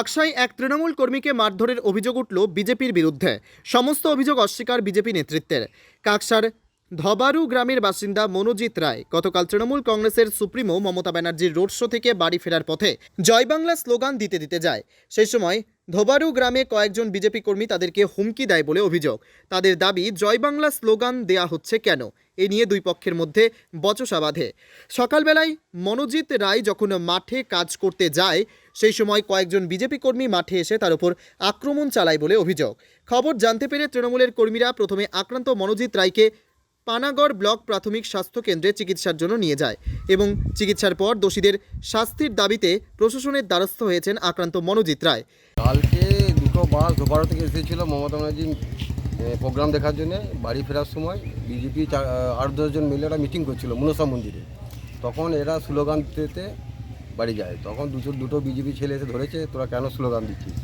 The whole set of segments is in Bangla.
কাকসায় এক তৃণমূল কর্মীকে মারধরের অভিযোগ উঠল বিজেপির বিরুদ্ধে। সমস্ত অভিযোগ অস্বীকার বিজেপি নেতৃত্বের। কাকসার ধবারু গ্রামের বাসিন্দা মনোজিৎ রায় গতকাল তৃণমূল কংগ্রেসের সুপ্রিমো মমতা ব্যানার্জির রোড শো থেকে বাড়ি ফেরার পথে জয় বাংলা স্লোগান দিতে দিতে যায়। সেই সময় ধোবারু গ্রামে কয়েকজন বিজেপি কর্মী তাদেরকে হুমকি দেয় বলে অভিযোগ। তাদের দাবি, জয় বাংলা স্লোগান দেয়া হচ্ছে কেন? এ নিয়ে দুই পক্ষের মধ্যে বচসা বাঁধে। সকালবেলায় মনোজিৎ রায় যখন মাঠে কাজ করতে যায়, সেই সময় কয়েকজন বিজেপি কর্মী মাঠে এসে তার উপর আক্রমণ চালায় বলে অভিযোগ। খবর জানতে পেরে তৃণমূলের কর্মীরা প্রথমে আক্রান্ত মনোজিৎ রায়কে পানাগড় ব্লক প্রাথমিক স্বাস্থ্য কেন্দ্রে চিকিৎসার জন্য নিয়ে যায় এবং চিকিৎসার পর দোষীদের শাস্তির দাবিতে প্রশাসনের দ্বারস্থ হয়েছেন আক্রান্ত মনোজিৎ রায়। কালকে দুটো বাস ধোপাড়া থেকে এসেছিল মমতা ব্যানার্জি প্রোগ্রাম দেখার জন্য বাড়ি ফেরার সময় বিজেপি আট দশজন মিলে একটা মিটিং করছিল মনসা মন্দিরে। তখন এরা স্লোগান দিতে বাড়ি যায়। তখন দুটো দুটো বিজেপি ছেলে এসে ধরেছে, তোরা কেন স্লোগান দিচ্ছিস?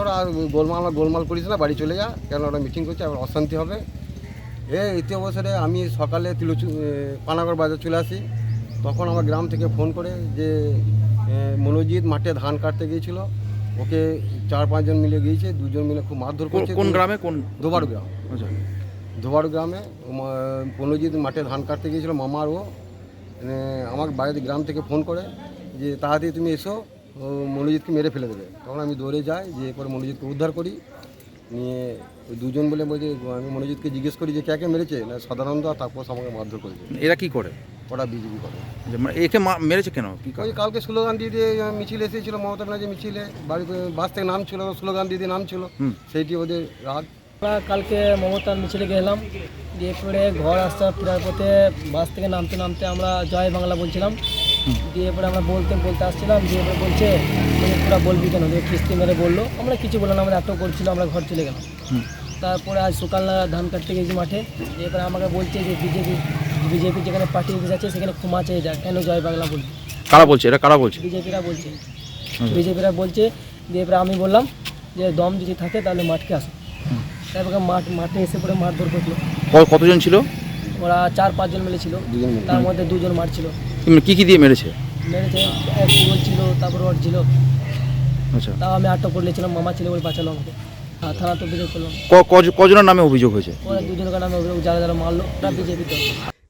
ওরা আর গোলমাল আমার গোলমাল করিস না, বাড়ি চলে যা। কেন ওরা মিটিং করছে? আবার অশান্তি হবে। এ ইতি অবসরে আমি সকালে তিলুচু পানাগড় বাজার চলে আসি। তখন আমার গ্রাম থেকে ফোন করে যে মনোজিৎ মাঠে ধান কাটতে গিয়েছিল। ওকে চার পাঁচজন মিলে গিয়েছে দুজন মিলে খুব মারধর করছে কোন গ্রামে? কোন দোবাড়ু গ্রাম। আচ্ছা। ধোবাড়ু গ্রামে মনোজিৎ মাঠে ধান কাটতে গিয়েছিল মামার ও। মানে আমার বাড়িতে গ্রাম থেকে ফোন করে যে তাড়াতাড়ি তুমি এসো মনোজিৎকে মেরে ফেলে দেবে। তখন আমি দৌড়ে যাই যে এরপরে মনোজিৎকে উদ্ধার করি। নিয়ে ওই দুজন বলে বলছে আমি মনোজিৎকে জিজ্ঞেস করি যে কে মেরেছে? না সাধারণত আর তারপর আমাকে মারধর করেছে। এরা কি করে? ওরা বিজেপি করে। যে মানে একে মা- মেরেছে কেন? কি কারণ? ওই কালকে স্লোগান দিয়ে দিয়ে মিছিল এসেছিল মমতা ব্যানার্জি মিছিলে। বাড়ি বাস থেকে নাম ছিল স্লোগান দিয়ে দিয়ে নাম ছিল হুম। সেইটি ওদের রাগ আমরা কালকে মমতার মিছিলে গেলাম গিয়ে পরে ঘর আসতে ফেরার পথে বাস থেকে নামতে নামতে আমরা জয় বাংলা বলছিলাম। দিয়ে পরে আমরা বলতে বলতে আসছিলাম দিয়ে এবার বলছে তুমি পুরো বলবি কেন? দিয়ে কিস্তি মেরে বলল। আমরা কিছু বললাম আমরা এত করছিল আমরা ঘর চলে গেলাম। হুম। তারপরে আজ সকাল ধান কাটতে গেছি মাঠে। এবার আমাকে বলছে যে বিজেপি বিজেপি যেখানে পার্টি অফিস আছে সেখানে ক্ষমা চেয়ে যায়। কেন জয় বাংলা বলবি? কারা বলছে? এটা কারা বলছে? বিজেপিরা বলছে। বিজেপিরা বলছে দিয়ে এবার আমি বললাম যে দম যদি থাকে তাহলে মাঠকে আসো। তারপরে মাঠ মাঠে এসে পরে মারধর করল। ক- কতজন ছিল? ওরা চার পাঁচজন মিলে ছিল। তার মধ্যে দুজন মারছিল। কি কি দিয়ে মেরেছে? মেরেছে এক কুড়োল ছিল তারপর ওর ছিল। আচ্ছা। তাও আমি আটক করে নিয়েছিলাম মামা ছিল ওই বাঁচালো আমাকে। আর থানা তো অভিযোগ করলাম। ক- কজনের নামে অভিযোগ হয়েছে? ওরা দুজনকে নামে অভিযোগ যারা যারা মারলো ওরা বিজেপি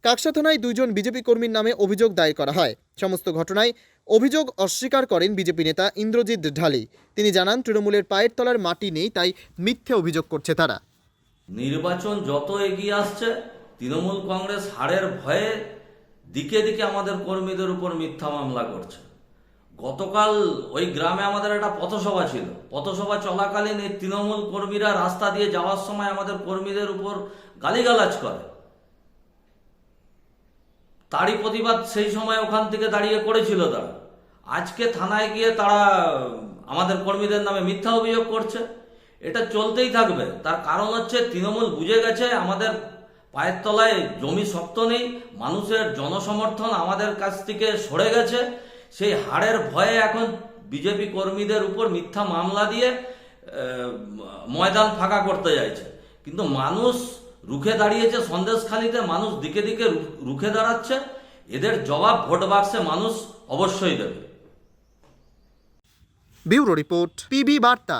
কাকসা থানায় দুইজন বিজেপি কর্মীর নামে অভিযোগ দায়ের করা হয়। সমস্ত ঘটনায় অভিযোগ অস্বীকার করেন বিজেপি নেতা ইন্দ্রজিৎ ঢালি। তিনি জানান, তৃণমূলের পায়ের তলার মাটি নেই, তাই মিথ্যে অভিযোগ করছে তারা। নির্বাচন যত এগিয়ে আসছে, তৃণমূল কংগ্রেস হারের ভয়ে দিকে দিকে আমাদের কর্মীদের উপর মিথ্যা মামলা করছে। গতকাল ওই গ্রামে আমাদের একটা পথসভা ছিল। পথসভা চলাকালীন এই তৃণমূল কর্মীরা রাস্তা দিয়ে যাওয়ার সময় আমাদের কর্মীদের উপর গালিগালাজ করে। তারই প্রতিবাদ সেই সময় ওখান থেকে দাঁড়িয়ে করেছিল তারা। আজকে থানায় গিয়ে তারা, আমাদের কর্মীদের নামে মিথ্যা অভিযোগ করছে। এটা চলতেই থাকবে। তার কারণ হচ্ছে তৃণমূল বুঝে গেছে, আমাদের পায়ের তলায় জমি শক্ত নেই, মানুষের জনসমর্থন আমাদের কাছ থেকে সরে গেছে। সেই হারের ভয়ে এখন বিজেপি কর্মীদের উপর মিথ্যা মামলা দিয়ে ময়দান ফাঁকা করতে চাইছে কিন্তু মানুষ রুখে দাঁড়িয়েছে, সন্দেশখালিতে মানুষ দিকে দিকে রুখে দাঁড়াচ্ছে, এদের জবাব ভোট বাক্সে মানুষ অবশ্যই দেবে। ব্যুরো রিপোর্ট পিবি বার্তা।